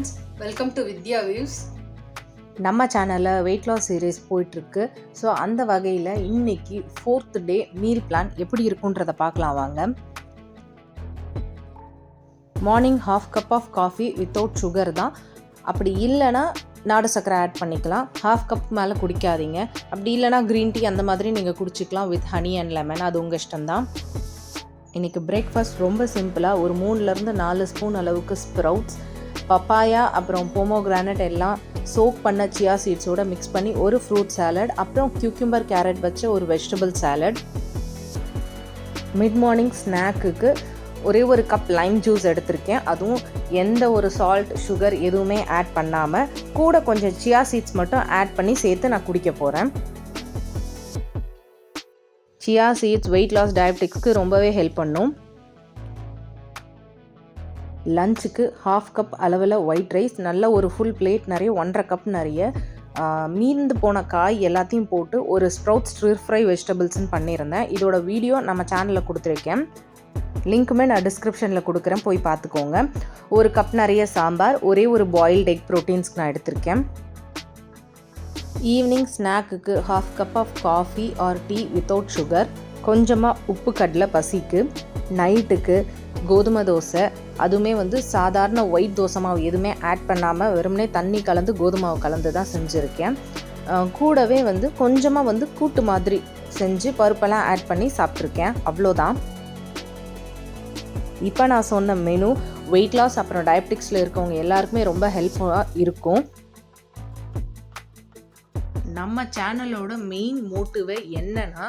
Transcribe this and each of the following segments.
Friends welcome to Vidya views நம்ம சேனலில் weight loss series போயிட்டுருக்கு. ஸோ அந்த வகையில் இன்னைக்கு ஃபோர்த் டே மீல் பிளான் எப்படி இருக்குன்றதை பார்க்கலாம் வாங்க. Morning half cup of coffee without sugar தான். அப்படி இல்லைன்னா நாடு சர்க்கரை ஆட் பண்ணிக்கலாம். ஹாஃப் கப் மேலே குடிக்காதீங்க. அப்படி இல்லைனா க்ரீன் டீ அந்த மாதிரி நீங்கள் குடிச்சிக்கலாம் வித் ஹனி அண்ட் லெமன் அது உங்கள் இஷ்டம்தான் இன்றைக்கி பிரேக்ஃபாஸ்ட் ரொம்ப சிம்பிளாக ஒரு மூணுலேருந்து நாலு ஸ்பூன் அளவுக்கு ஸ்ப்ரவுட்ஸ் பப்பாயா அப்புறம் போமோகிரானட் எல்லாம் சோக் பண்ண சியா சீட்ஸோட மிக்ஸ் பண்ணி ஒரு ஃப்ரூட் சாலட் அப்புறம் கியூக்யூம்பர் கேரட் வச்ச ஒரு வெஜிடபிள் சாலட் மிட் மார்னிங் ஸ்நாக்குக்கு ஒரே ஒரு கப் லைம் ஜூஸ் எடுத்திருக்கேன். அதுவும் எந்த ஒரு சால்ட் சுகர் எதுவுமே ஆட் பண்ணாமல் கூட கொஞ்சம் சியா சீட்ஸ் மட்டும் ஆட் பண்ணி சேர்த்து நான் குடிக்க போகிறேன் சியா சீட்ஸ் வெயிட் லாஸ் டயபெட்டிக்ஸ்க்கு ரொம்பவே ஹெல்ப் பண்ணும். லஞ்சுக்கு ஹாஃப் கப் அளவில் ஒயிட் ரைஸ் நல்ல ஒரு ஃபுல் பிளேட் நிறைய ஒன்றரை கப் நிறைய மீந்து போன காய் எல்லாத்தையும் போட்டு ஒரு ஸ்ப்ரவுட் ஸ்ட்ரிர் ஃப்ரை வெஜிடபிள்ஸ்ன்னு பண்ணியிருந்தேன். இதோட வீடியோ நம்ம சேனலில் கொடுத்துருக்கேன். லிங்க்குமே நான் டிஸ்கிரிப்ஷனில் கொடுக்குறேன் போய் பார்த்துக்கோங்க. ஒரு கப் நிறைய சாம்பார் ஒரே ஒரு பாயில்டு எக் ப்ரோட்டீன்ஸ்க்கு நான் எடுத்திருக்கேன். Evening ஸ்நாக்குக்கு half cup of coffee or tea without sugar கொஞ்சமாக உப்பு கடலை பசிக்கு நைட்டுக்கு கோதுமை தோசை அதுவுமே வந்து சாதாரண ஒயிட் தோசை மாவு எதுவுமே ஆட் பண்ணாமல் வெறுமனே தண்ணி கலந்து கோதுமை மாவு கலந்து தான் செஞ்சுருக்கேன். கூடவே வந்து கொஞ்சமாக வந்து கூட்டு மாதிரி செஞ்சு பருப்பெல்லாம் ஆட் பண்ணி சாப்பிட்ருக்கேன் அவ்வளோதான். இப்போ நான் சொன்ன மெனு வெயிட் லாஸ் அப்புறம் டயபெட்டிக்ஸில் இருக்கவங்க எல்லாருக்குமே ரொம்ப ஹெல்ப்ஃபுல்லாக இருக்கும். நம்ம சேனலோட மெயின் மோட்டிவே என்னன்னா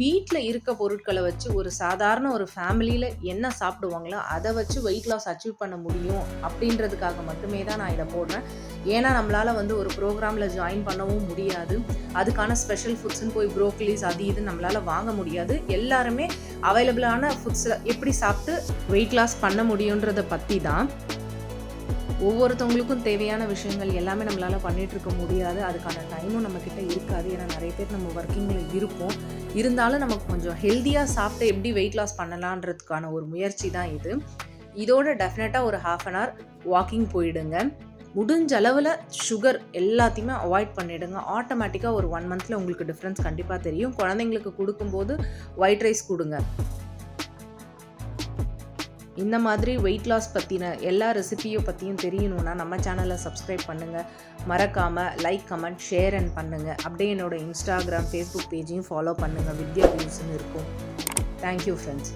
வீட்டில் இருக்க பொருட்களை வச்சு ஒரு சாதாரண ஒரு ஃபேமிலியில் என்ன சாப்பிடுவாங்களோ அதை வச்சு வெயிட் லாஸ் அச்சீவ் பண்ண முடியும் அப்படின்றதுக்காக மட்டுமே தான் நான் இதை போடுறேன். ஏன்னா நம்மளால் வந்து ஒரு ப்ரோக்ராமில் ஜாயின் பண்ணவும் முடியாது. அதுக்கான ஸ்பெஷல் ஃபுட்ஸ்னு போய் ப்ரோக்கலிஸ் அது இது நம்மளால் வாங்க முடியாது. எல்லாருமே அவைலபிளான ஃபுட்ஸை எப்படி சாப்பிட்டு வெயிட் லாஸ் பண்ண முடியுன்றதை பற்றி தான் ஒவ்வொருத்தவங்களுக்கும் தேவையான விஷயங்கள் எல்லாமே நம்மளால் பண்ணிகிட்ருக்க இருக்க முடியாது. அதுக்கான டைமும் நம்மக்கிட்ட இருக்காது. ஏன்னா நிறைய பேர் நம்ம ஒர்க்கிங்கில் இருப்போம். இருந்தாலும் நமக்கு கொஞ்சம் ஹெல்த்தியாக சாப்பிட்டு எப்படி வெயிட் லாஸ் பண்ணலான்றதுக்கான ஒரு முயற்சி தான் இது. இதோட டெஃபினட்டாக ஒரு ஹாஃப் அன் ஹவர் வாக்கிங் போயிடுங்க. முடிஞ்ச அளவில் சுகர் எல்லாத்தையுமே அவாய்ட் பண்ணிவிடுங்க ஆட்டோமேட்டிக்காக ஒரு ஒன் மந்தில் உங்களுக்கு டிஃப்ரென்ஸ் கண்டிப்பாக தெரியும். குழந்தைங்களுக்கு கொடுக்கும்போது ஒயிட் ரைஸ் கொடுங்க. இந்த மாதிரி வெயிட் லாஸ் பற்றின எல்லா ரெசிபியை பற்றியும் தெரியணும்னா நம்ம சேனலை சப்ஸ்கிரைப் பண்ணுங்கள் மறக்காமல் லைக் கமெண்ட் ஷேர் அண்ட் பண்ணுங்கள் அப்படியே என்னோட இன்ஸ்டாகிராம் ஃபேஸ்புக் பேஜையும் ஃபாலோ பண்ணுங்கள் வித்யா வியூஸ்னு இருக்கும். Thank you friends